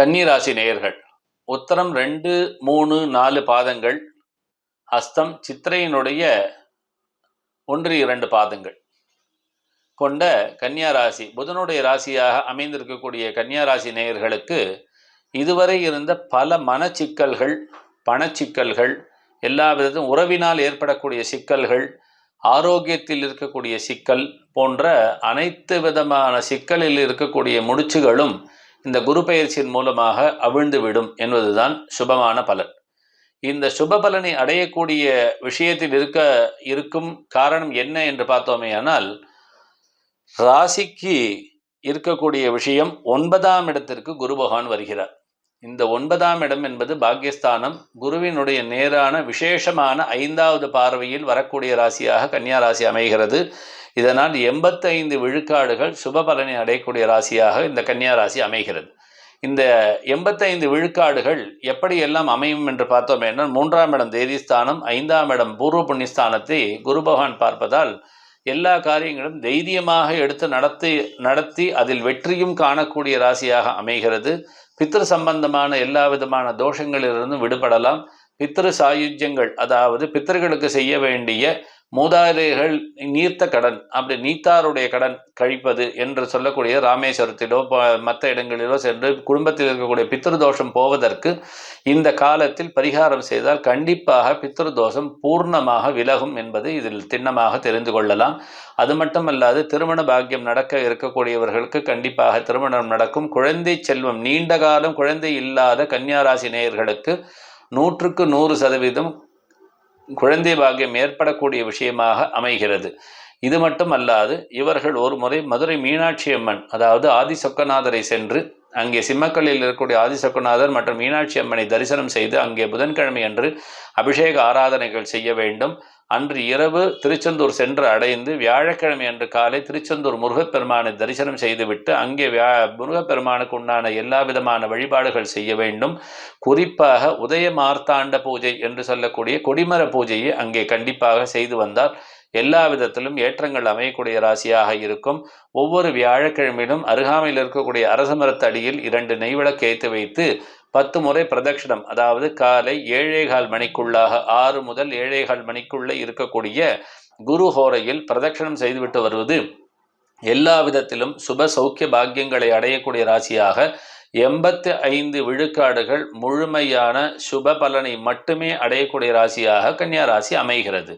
கன்னிராசி நேயர்கள் உத்தரம் ரெண்டு மூணு நாலு பாதங்கள் ஹஸ்தம் சித்திரையினுடைய ஒன்று இரண்டு பாதங்கள் கொண்ட கன்னியா ராசி புதனுடைய ராசியாக அமைந்திருக்கக்கூடிய கன்னியா ராசி நேயர்களுக்கு இதுவரை இருந்த பல மனச்சிக்கல்கள் பணச்சிக்கல்கள் எல்லா விதத்தும் உறவினால் ஏற்படக்கூடிய சிக்கல்கள் ஆரோக்கியத்தில் இருக்கக்கூடிய சிக்கல் போன்ற அனைத்து விதமான சிக்கலில் இருக்கக்கூடிய முடிச்சுகளும் இந்த குரு பயிற்சியின் மூலமாக அவிழ்ந்துவிடும் என்பதுதான் சுபமான பலன். இந்த சுப பலனை அடையக்கூடிய விஷயத்தில் இருக்க இருக்கும் காரணம் என்ன என்று பார்த்தோமே ஆனால் ராசிக்கு இருக்கக்கூடிய விஷயம் ஒன்பதாம் இடத்திற்கு குரு பகவான் வருகிறார். இந்த ஒன்பதாம் இடம் என்பது பாக்கியஸ்தானம். குருவினுடைய நேரான விசேஷமான ஐந்தாவது பார்வையில் வரக்கூடிய ராசியாக கன்னியா ராசி அமைகிறது. இதனால் எண்பத்தைந்து விழுக்காடுகள் சுப பலனை அடையக்கூடிய ராசியாக இந்த கன்னியா ராசி அமைகிறது. இந்த எண்பத்தைந்து விழுக்காடுகள் எப்படியெல்லாம் அமையும் என்று பார்த்தோம் என்றால் மூன்றாம் இடம் தேதிஸ்தானம் ஐந்தாம் இடம் பூர்வ புண்ணியஸ்தானத்தை குரு பகவான் பார்ப்பதால் எல்லா காரியங்களும் தைரியமாக எடுத்து நடத்தி நடத்தி அதில் வெற்றியும் காணக்கூடிய ராசியாக அமைகிறது. பித்திரு சம்பந்தமான எல்லா விதமான தோஷங்களிலிருந்தும் விடுபடலாம். பித்திரு சாயுஜ்யங்கள் அதாவது பித்தர்களுக்கு செய்ய வேண்டிய மூதாதைகள் நீர்த்த கடன் அப்படி நீத்தாருடைய கடன் கழிப்பது என்று சொல்லக்கூடிய ராமேஸ்வரத்திலோ மற்ற இடங்களிலோ சென்று குடும்பத்தில் இருக்கக்கூடிய பித்திருதோஷம் போவதற்கு இந்த காலத்தில் பரிகாரம் செய்தால் கண்டிப்பாக பித்திருதோஷம் பூர்ணமாக விலகும் என்பது இதில் திண்ணமாக தெரிந்து கொள்ளலாம். அது மட்டுமல்லாது திருமண பாக்கியம் நடக்க இருக்கக்கூடியவர்களுக்கு கண்டிப்பாக திருமணம் நடக்கும். குழந்தை செல்வம் நீண்ட காலம் குழந்தை இல்லாத கன்னியாராசி நேயர்களுக்கு நூற்றுக்கு நூறு சதவீதம் குழந்தை பாக்கியம் ஏற்படக்கூடிய விஷயமாக அமைகிறது. இது மட்டும் அல்லாது இவர்கள் ஒரு முறை மதுரை மீனாட்சி அம்மன் அதாவது ஆதிசொக்கநாதரை சென்று அங்கே சிம்மக்கல்லில் இருக்கக்கூடிய ஆதிசொக்கநாதர் மற்றும் மீனாட்சி அம்மனை தரிசனம் செய்து அங்கே புதன்கிழமை அன்று அபிஷேக ஆராதனைகள் செய்ய வேண்டும். அன்று இரவு திருச்செந்தூர் சென்று அடைந்து வியாழக்கிழமை அன்று காலை திருச்செந்தூர் முருகப்பெருமானை தரிசனம் செய்துவிட்டு அங்கே வியா முருகப்பெருமானுக்கு உண்டான எல்லா விதமான வழிபாடுகள் செய்ய வேண்டும். குறிப்பாக உதய மார்த்தாண்ட பூஜை என்று சொல்லக்கூடிய கொடிமர பூஜையை அங்கே கண்டிப்பாக செய்து வந்தால் எல்லா விதத்திலும் ஏற்றங்கள் அமையக்கூடிய ராசியாக இருக்கும். ஒவ்வொரு வியாழக்கிழமையிலும் அருகாமையில் இருக்கக்கூடிய அரச மரத்தடியில் இரண்டு நெய்விளக்கு ஏற்றி வைத்து பத்து முறை பிரதட்சிணம் அதாவது காலை ஏழேகால் மணிக்குள்ளாக ஆறு முதல் ஏழேகால் மணிக்குள்ளே இருக்கக்கூடிய குரு ஹோரையில் பிரதட்சிணம் செய்துவிட்டு வருவது எல்லா விதத்திலும் சுப சௌக்கிய பாக்கியங்களை அடையக்கூடிய ராசியாக எண்பத்தி ஐந்து விழுக்காடுகள் முழுமையான சுப பலனை மட்டுமே அடையக்கூடிய ராசியாக கன்னியா ராசி அமைகிறது.